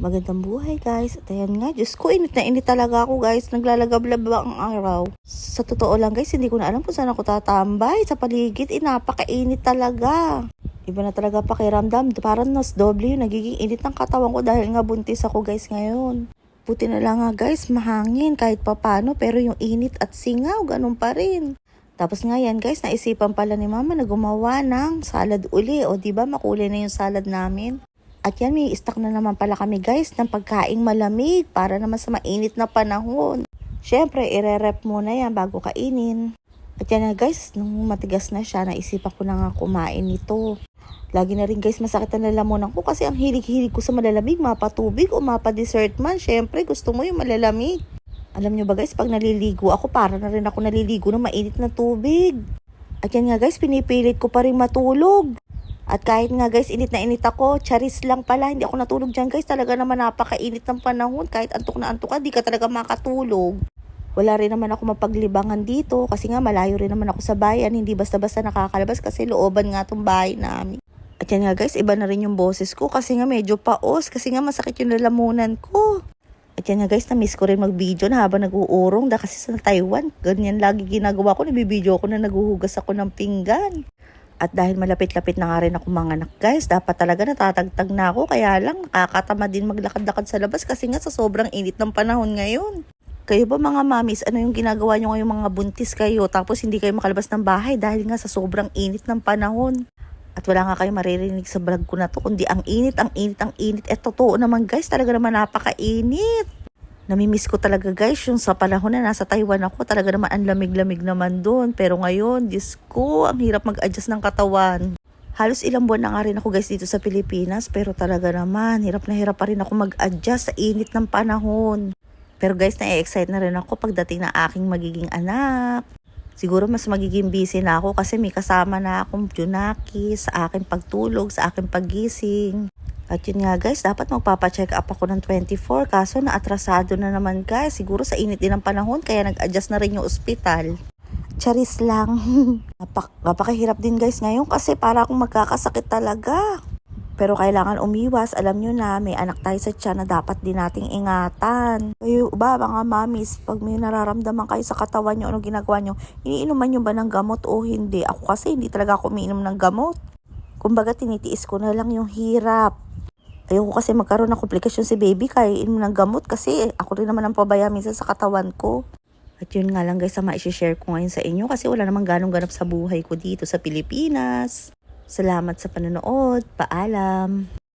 Magandang buhay guys. At ayan nga, Diyos ko, init na init talaga ako guys. Naglalagablab ang araw. Sa totoo lang guys, hindi ko na alam kung saan ako tatambay. Sa paligid, eh, napakainit talaga. Iba na talaga pakiramdam. Parang nas doble nagiging init ng katawan ko dahil nga buntis ako guys ngayon. Buti na lang nga guys, mahangin kahit papano pero yung init at singaw, ganun pa rin. Tapos nga yan guys, naisipan pala ni mama na gumawa ng salad uli. O ba makulay na yung salad namin. At yan, may stock na naman pala kami guys ng pagkaing malamig para naman sa mainit na panahon. Siyempre, ire-rep muna yan bago kainin. At yan na guys, nung matigas na siya, naisipan ko na nga kumain nito. Lagi na rin guys masakit ang lalamunan ko kasi ang hilig-hilig ko sa malalamig, mapatubig o mapa-dessert man. Siyempre, gusto mo yung malalamig. Alam nyo ba guys, pag naliligo ako, para na rin ako naliligo ng mainit na tubig. At yan nga guys, pinipilit ko pa rin matulog. At kahit nga guys, init na init ako, charis lang pala, hindi ako natulog dyan guys. Talaga naman napakainit ng panahon. Kahit antok na antok ka, di ka talaga makatulog. Wala rin naman ako mapaglibangan dito kasi nga malayo rin naman ako sa bayan. Hindi basta-basta nakakalabas kasi looban nga tong bahay namin. At yan nga guys, iba na rin yung boses ko kasi nga medyo paos kasi nga masakit yung lalamunan ko. At yan nga guys, na-miss ko rin mag-video na habang nag-uurong da kasi sa Taiwan. Ganyan lagi ginagawa ko, nabibideo ko na naguhugas ako ng pinggan. At dahil malapit-lapit na nga rin ako mga anak guys, dapat talaga natatagtag na ako. Kaya lang nakakatama din maglakad-lakad sa labas kasi nga sa sobrang init ng panahon ngayon. Kayo ba mga mamis, ano yung ginagawa nyo ngayong mga buntis kayo tapos hindi kayo makalabas ng bahay dahil nga sa sobrang init ng panahon? At wala nga kayo maririnig sa vlog ko na to, kundi ang init, ang init, ang init. Eh, totoo naman guys, talaga naman napakainit. Namimiss ko talaga guys, yung sa panahon na nasa Taiwan ako, talaga naman ang lamig-lamig naman doon. Pero ngayon, Diyos ko, ang hirap mag-adjust ng katawan. Halos ilang buwan na nga rin ako guys dito sa Pilipinas, pero talaga naman, hirap na hirap pa rin ako mag-adjust sa init ng panahon. Pero guys, na-excite na rin ako pagdating na aking magiging anak. Siguro mas magiging busy na ako kasi may kasama na akong junaki sa aking pagtulog, sa aking pagising. At yun nga guys, dapat magpapacheck up ako ng 24 kaso naatrasado na naman guys. Siguro sa init din ng panahon kaya nag-adjust na rin yung ospital. Charis lang. Napak napakahirap din guys ngayon kasi para akong magkakasakit talaga. Pero kailangan umiwas. Alam nyo na, may anak tayo sa tiyan na dapat din nating ingatan. Kayo ba, mga mamis, pag may nararamdaman kayo sa katawan nyo, ano ginagawa nyo, iniinuman nyo ba ng gamot o hindi? Ako kasi hindi talaga ako umiinom ng gamot. Kumbaga, tinitiis ko na lang yung hirap. Ayoko kasi magkaroon ng komplikasyon si baby kaya inom ng gamot kasi ako rin naman ang pabaya minsan sa katawan ko. At yun nga lang guys, sa ma-share ko ngayon sa inyo kasi wala namang ganong ganap sa buhay ko dito sa Pilipinas. Salamat sa panonood. Paalam.